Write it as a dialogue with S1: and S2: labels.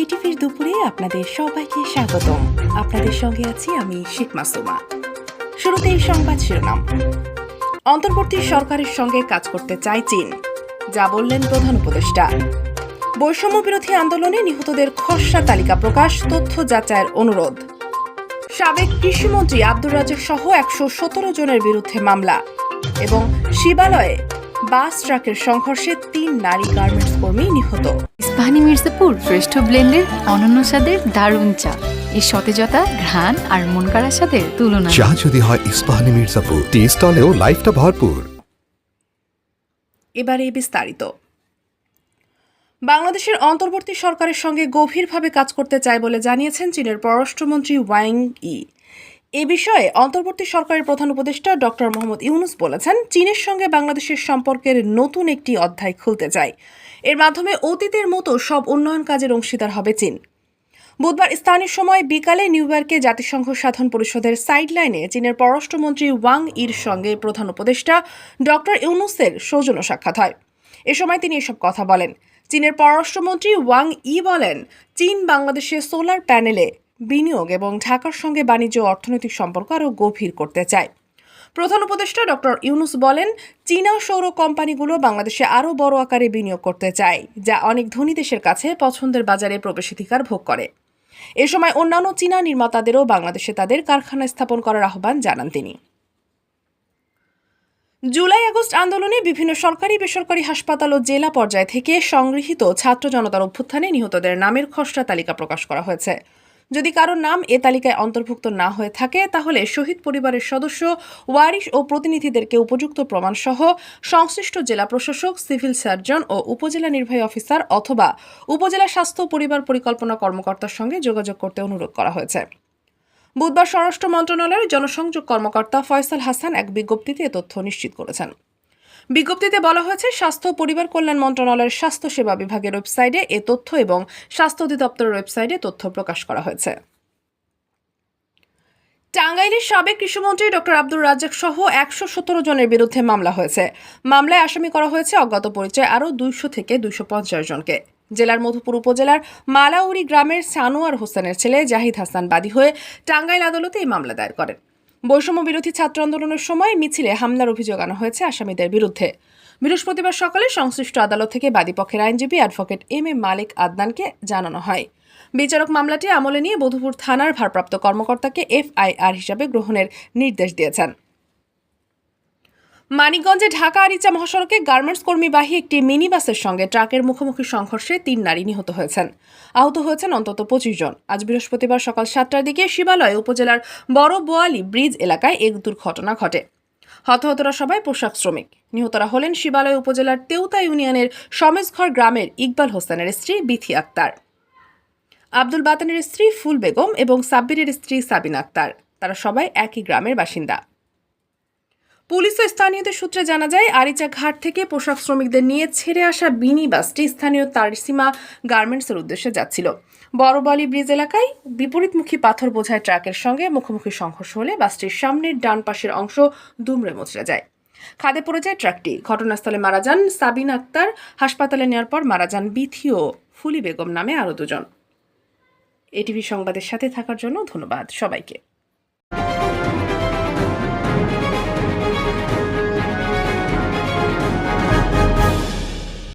S1: এটিভির দুপুরে আপনাদের সবাইকে স্বাগতম। আপনাদের সঙ্গে আছি আমি শেখ মাসুমা। শুরুতেই সংবাদ শিরোনাম। অন্তর্বর্তী সরকারের সঙ্গে কাজ করতে চায় চীন, যা বললেন প্রধান উপদেষ্টা। বৈষম্য বিরোধী আন্দোলনে নিহতদের খসড়া তালিকা প্রকাশ, তথ্য যাচাইয়ের অনুরোধ। সাবেক কৃষিমন্ত্রী আব্দুর রাজ্জাক সহ একশো সতেরো জনের বিরুদ্ধে মামলা এবং শিবালয়ে বাস ট্রাকের সংঘর্ষে তিন নারী গার্মেন্টস কর্মী নিহত।
S2: ইস্পাহানি মির্জাপুর শ্রেষ্ঠ ব্লেন্ডের অনন্য স্বাদের দারুণ চা। এই সতেজতা ঘ্রাণ আর মন কাড়ার সাথে তুলনা।
S3: চা যদি হয় ইস্পাহানি মির্জাপুর টি স্টলেও লাইফটা ভরপুর।
S1: এবারে বিস্তারিত। বাংলাদেশের অন্তর্বর্তী সরকারের সঙ্গে গভীরভাবে কাজ করতে চায় বলে জানিয়েছেন চীনের পররাষ্ট্রমন্ত্রী ওয়াং ই। এ বিষয়ে অন্তর্বর্তী সরকারের প্রধান উপদেষ্টা ডক্টর মোহাম্মদ ইউনুস বলেছেন, চীনের সঙ্গে বাংলাদেশের সম্পর্কের নতুন একটি অধ্যায় খুলতে চায় এর মাধ্যমে অতীতের মতো সব উন্নয়ন কাজের অংশীদার হবে চীন। বুধবার স্থানীয় সময় বিকালে নিউ ইয়র্কে জাতিসংঘ সাধারণ পরিষদের সাইডলাইনে চীনের পররাষ্ট্রমন্ত্রী ওয়াং ইর সঙ্গে প্রধান উপদেষ্টা ডক্টর ইউনুসের সৌজন্য সাক্ষাৎ হয়। এ সময় তিনি এসব কথা বলেন। চীনের পররাষ্ট্রমন্ত্রী ওয়াং ই বলেন, চীন বাংলাদেশে সোলার প্যানেলে বিনিয়োগ এবং ঢাকার সঙ্গে বাণিজ্য অর্থনৈতিক সম্পর্ক আরও গভীর করতে চায়। প্রধান উপদেষ্টা ডক্টর ইউনুস বলেন, চীনা সৌর কোম্পানিগুলো বাংলাদেশে আরও বড় আকারে বিনিয়োগ করতে চায়, যা অনেক ধনী দেশের কাছে পছন্দের বাজারে প্রবেশাধিকার ভোগ করে। এ সময় অন্যান্য চীনা নির্মাতাদেরও বাংলাদেশে তাদের কারখানা স্থাপন করার আহ্বান জানান তিনি। জুলাই, আগস্ট আন্দোলনে বিভিন্ন সরকারি, বেসরকারি হাসপাতাল ও জেলা পর্যায় থেকে সংগৃহীত ছাত্র জনতার অভ্যুত্থানে নিহতদের নামের খসড়া তালিকা প্রকাশ করা হয়েছে। যদি কারোর নাম এ তালিকায় অন্তর্ভুক্ত না হয়ে থাকে, তাহলে শহীদ পরিবারের সদস্য, ওয়ারিশ ও প্রতিনিধিদেরকে উপযুক্ত প্রমাণসহ সংশ্লিষ্ট জেলা প্রশাসক, সিভিল সার্জন ও উপজেলা নির্বাহী অফিসার অথবা উপজেলা স্বাস্থ্য পরিবার পরিকল্পনা কর্মকর্তার সঙ্গে যোগাযোগ করতে অনুরোধ করা হয়েছে। বুধবার স্বরাষ্ট্র মন্ত্রণালয়ের জনসংযোগ কর্মকর্তা ফয়সাল হাসান এক বিজ্ঞপ্তিতে তথ্য নিশ্চিত করেছেন। বিজ্ঞপ্তিতে বলা হয়েছে, স্বাস্থ্য পরিবার কল্যাণ মন্ত্রণালয়ের স্বাস্থ্য সেবা বিভাগের ওয়েবসাইটে এ তথ্য এবং স্বাস্থ্য অধিদপ্তরের ওয়েবসাইটে তথ্য প্রকাশ করা হয়েছে। টাঙ্গাইলের সাবেক কৃষিমন্ত্রী ডক্টর আব্দুর রাজ্জাক সহ একশো সতেরো জনের বিরুদ্ধে মামলা হয়েছে। মামলায় আসামি করা হয়েছে অজ্ঞাত পরিচয় আরও দুইশো থেকে দুইশো পঞ্চাশ জনকে। জেলার মধুপুর উপজেলার মালাউরি গ্রামের সানোয়ার হোসেনের ছেলে জাহিদ হাসান বাদী হয়ে টাঙ্গাইল আদালতে এই মামলা দায়ের করেন। বৈষম্য বিরোধী ছাত্র আন্দোলনের সময় মিছিলে হামলার অভিযোগ আনা হয়েছে আসামিদের বিরুদ্ধে। বৃহস্পতিবার সকালে সংশ্লিষ্ট আদালত থেকে বাদীপক্ষের আইনজীবী অ্যাডভোকেট এম এ মালিক আদনানকে জানানো হয়। বিচারক মামলাটি আমলে নিয়ে বধুপুর থানার ভারপ্রাপ্ত কর্মকর্তাকে এফআইআর হিসাবে গ্রহণের নির্দেশ দিয়েছেন। মানিকগঞ্জে ঢাকা আরিচা মহাসড়কে গার্মেন্টস কর্মীবাহী একটি মিনি বাসের সঙ্গে ট্রাকের মুখোমুখি সংঘর্ষে তিন নারী নিহত হয়েছেন। আহত হয়েছেন অন্তত পঁচিশ জন। আজ বৃহস্পতিবার সকাল সাতটার দিকে শিবালয় উপজেলার বড় বোয়ালি ব্রিজ এলাকায় এক দুর্ঘটনা ঘটে। হতহতরা সবাই পোশাক শ্রমিক। নিহতরা হলেন শিবালয় উপজেলার তেউতা ইউনিয়নের সমেজঘর গ্রামের ইকবাল হোসেনের স্ত্রী বিথি আক্তার। আব্দুল বাতানের স্ত্রী ফুল বেগম এবং সাব্বিরের স্ত্রী সাবিনা আক্তার। তারা সবাই একই গ্রামের বাসিন্দা। পুলিশ ও স্থানীয়দের সূত্রে জানা যায়, আরিচা ঘাট থেকে পোশাক শ্রমিকদের নিয়ে ছেড়ে আসা বিনি বাসটি স্থানীয় তারসীমা গার্মেন্টসের উদ্দেশ্যে যাচ্ছিল। বড়বালি ব্রিজ এলাকায় বিপরীতমুখী পাথর বোঝায় ট্রাকের সঙ্গে মুখোমুখি সংঘর্ষ হলে বাসটির সামনের ডান পাশের অংশ দুমড়ে মুচড়ে যায়। খাদে পড়ে যায় ট্রাকটি। ঘটনাস্থলে মারা যান সাবিন আক্তার। হাসপাতালে নেওয়ার পর মারা যান বিথি ও ফুলি বেগম নামে আরও দুজন। এটিভি সংবাদের সাথে থাকার জন্য ধন্যবাদ সবাইকে।